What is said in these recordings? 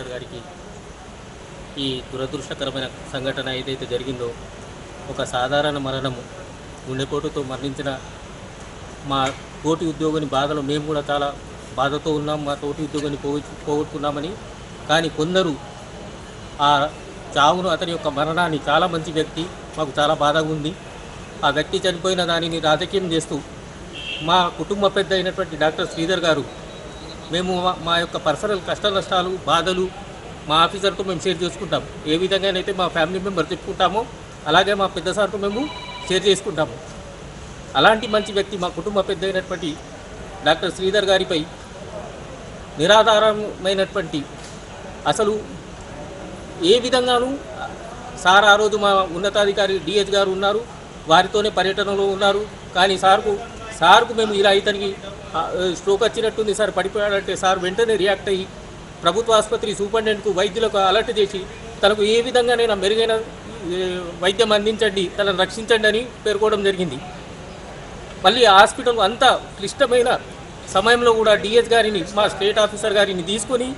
గారికి ఈ దురదృష్టకరమైన సంఘటన ఏదైతే జరిగిందో ఒక సాధారణ మరణము గుండెపోటుతో మరణించిన మా తోటి ఉద్యోగిని బాధలో మేము కూడా చాలా బాధతో ఉన్నాం మా తోటి ఉద్యోగిని పోగొట్టుకున్నామని. కానీ కొందరు ఆ చావును అతని యొక్క మరణాన్ని చాలా మంచి వ్యక్తి మాకు చాలా బాధగా ఉంది. ఆ వ్యక్తి చనిపోయిన దానిని రాజకీయం చేస్తూ మా కుటుంబ పెద్ద అయినటువంటి డాక్టర్ శ్రీధర్ గారు మేము మా- యొక్క పర్సనల్ కష్ట నష్టాలు బాధలు మా ఆఫీసర్తో మేము షేర్ చేసుకుంటాం ఏ విధంగానైతే మా ఫ్యామిలీ మెంబర్ చెప్పుకుంటామో అలాగే మా పెద్ద సార్తో మేము షేర్ చేసుకుంటాము. అలాంటి మంచి వ్యక్తి మా కుటుంబ పెద్ద అయినటువంటి డాక్టర్ శ్రీధర్ గారిపై నిరాధారమైనటువంటి అసలు ఏ విధంగానూ సార్ ఆ రోజు మా ఉన్నతాధికారి డిహెచ్ గారు ఉన్నారు. వారితోనే పర్యటనలో ఉన్నారు. కానీ సార్కు సార్కు మేము ఇలా ఇతనికి స్ట్రోక్ వచ్చినట్టుంది సార్ పడిపోయాడంటే సార్ వెంటనే రియాక్ట్ అయ్యి ప్రభుత్వ ఆసుపత్రి సూపరింటెండెంట్కు వైద్యులకు అలర్ట్ చేసి తనకు ఏ విధంగానైనా మెరుగైన వైద్యం అందించండి తనను రక్షించండి అని పేర్కోవడం జరిగింది. మళ్ళీ హాస్పిటల్ అంత క్లిష్టమైన సమయంలో కూడా డిఎస్ గారిని మా స్టేట్ ఆఫీసర్ గారిని తీసుకొని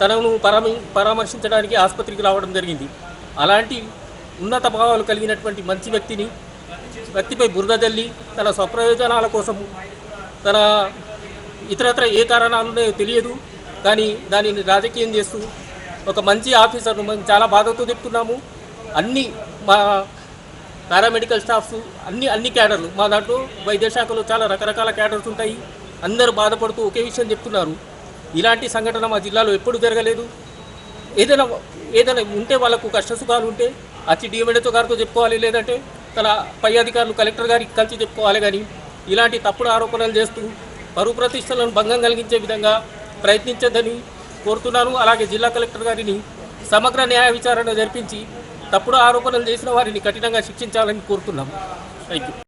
తనను పరామ పరామర్శించడానికి ఆసుపత్రికి రావడం జరిగింది. అలాంటి ఉన్నత భావాలు కలిగినటువంటి మంచి వ్యక్తిని వ్యక్తిపై బురద జల్లి తన స్వప్రయోజనాల కోసం తన ఇతరత్ర ఏ కారణాలునే తెలియదు. కానీ దానిని రాజకీయం చేస్తూ ఒక మంచి ఆఫీసర్ను మేము చాలా బాధతో చెప్తున్నాము. అన్ని మా పారామెడికల్ స్టాఫ్స్ అన్ని అన్ని క్యాడర్లు మా దాంట్లో వైద్య శాఖలో చాలా రకరకాల క్యాడర్స్ ఉంటాయి. అందరూ బాధపడుతూ ఒకే విషయం చెప్తున్నారు. ఇలాంటి సంఘటన మా జిల్లాలో ఎప్పుడు జరగలేదు. ఏదైనా ఏదైనా ఉంటే వాళ్ళకు కష్టసుఖాలు ఉంటే వచ్చి డిఎంఎడ్ఓ గారితో చెప్పుకోవాలి లేదంటే తన పై అధికారులు కలెక్టర్ గారికి కలిసి చెప్పుకోవాలి కానీ ఇలాంటి తప్పుడు ఆరోపణలు చేస్తూ పరువు ప్రతిష్టలను భంగం కలిగించే విధంగా ప్రయత్నించద్దని కోరుతున్నాను. అలాగే జిల్లా కలెక్టర్ గారిని సమగ్ర న్యాయ విచారణ జరిపించి తప్పుడు ఆరోపణలు చేసిన వారిని కఠినంగా శిక్షించాలని కోరుతున్నాం థ్యాంక్ యూ